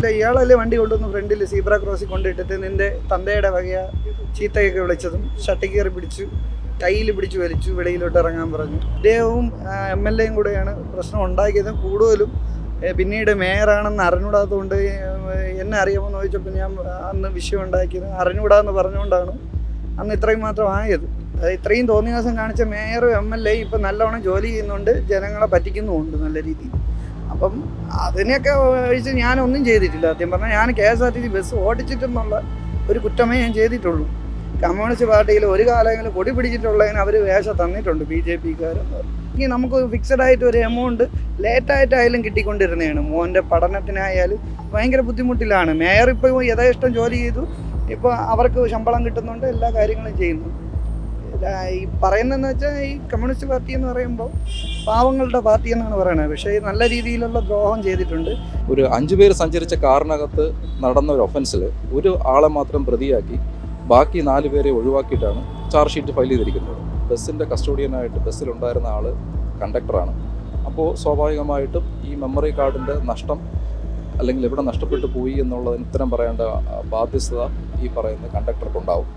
വെച്ചാൽ ഇയാളല്ലേ വണ്ടി കൊണ്ടുവന്ന് ഫ്രണ്ടിൽ സീബ്ര ക്രോസിൽ കൊണ്ടിട്ടിട്ട് നിന്റെ തന്തയുടെ വകയ ചീത്തയൊക്കെ വിളിച്ചതും ഷട്ടി കയറി പിടിച്ചു കയ്യിൽ പിടിച്ചു വലിച്ചു വെളിയിലോട്ട് ഇറങ്ങാൻ പറഞ്ഞു. ഇദ്ദേഹവും എം എൽ എയും കൂടെയാണ് പ്രശ്നം ഉണ്ടാക്കിയത്. കൂടുതലും പിന്നീട് മേയറാണെന്ന് അറിഞ്ഞൂടാത്തതുകൊണ്ട് എന്നെ അറിയാമെന്ന് ചോദിച്ചപ്പോൾ ഞാൻ അന്ന് വിഷയം ഉണ്ടാക്കിയത് അറിഞ്ഞൂടാന്ന് പറഞ്ഞുകൊണ്ടാണ് അന്ന് ഇത്രയും മാത്രം ആയത്. ഇത്രയും തോന്നിയ ദിവസം കാണിച്ച മേയറും എം എൽ എ ഇപ്പം നല്ലവണ്ണം ജോലി ചെയ്യുന്നുണ്ട് ജനങ്ങളെ പറ്റിക്കുന്നുമുണ്ട് നല്ല രീതിയിൽ. അപ്പം അതിനെയൊക്കെ ഒഴിച്ച് ഞാനൊന്നും ചെയ്തിട്ടില്ല. സത്യം പറഞ്ഞാൽ ഞാൻ K S R T C bus ഓടിച്ചിട്ടെന്നുള്ള ഒരു കുറ്റമേ ഞാൻ ചെയ്തിട്ടുള്ളൂ. കമ്മ്യൂണിസ്റ്റ് പാർട്ടിയിൽ ഒരു കാലങ്ങളിൽ കൊടി പിടിച്ചിട്ടുള്ളതിന് അവർ വേഷം തന്നിട്ടുണ്ട് ബി ജെ പിക്കാരെന്ന് ഇനി നമുക്ക് ഫിക്സഡ് ആയിട്ട് ഒരു എമൗണ്ട് ലേറ്റായിട്ടായാലും കിട്ടിക്കൊണ്ടിരുന്നതാണ്. മോന്റെ പഠനത്തിനായാലും ഭയങ്കര ബുദ്ധിമുട്ടിലാണ്. മേയർ ഇപ്പോൾ യഥേഷ്ടം ജോലി ചെയ്തു. ഇപ്പോൾ അവർക്ക് ശമ്പളം കിട്ടുന്നുണ്ട് എല്ലാ കാര്യങ്ങളും ചെയ്യുന്നു. ഈ പറയുന്നതെന്ന് വെച്ചാൽ ഈ കമ്മ്യൂണിസ്റ്റ് പാർട്ടി എന്ന് പറയുമ്പോൾ പാവങ്ങളുടെ പാർട്ടി എന്നാണ് പറയുന്നത് പക്ഷേ നല്ല രീതിയിലുള്ള ദ്രോഹം ചെയ്തിട്ടുണ്ട്. ഒരു അഞ്ചു പേര് സഞ്ചരിച്ച കാറിനകത്ത് നടന്ന ഒരു ഒഫൻസിൽ ഒരു ആളെ മാത്രം പ്രതിയാക്കി ബാക്കി നാല് പേരെ ഒഴിവാക്കിയിട്ടാണ് ചാർജ് ഷീറ്റ് ഫയൽ ചെയ്തിരിക്കുന്നത്. ബസ്സിന്റെ കസ്റ്റോഡിയനായിട്ട് ബസ്സിലുണ്ടായിരുന്ന ആൾ കണ്ടക്ടറാണ് അപ്പോൾ സ്വാഭാവികമായിട്ടും ഈ മെമ്മറി കാർഡിന്റെ നഷ്ടം അല്ലെങ്കിൽ എവിടെ നഷ്ടപ്പെട്ടു പോയി എന്നുള്ളതിന് ഉത്തരം പറയേണ്ട ബാധ്യസ്ഥത ഈ പറയുന്ന കണ്ടക്ടർക്കുണ്ടാവും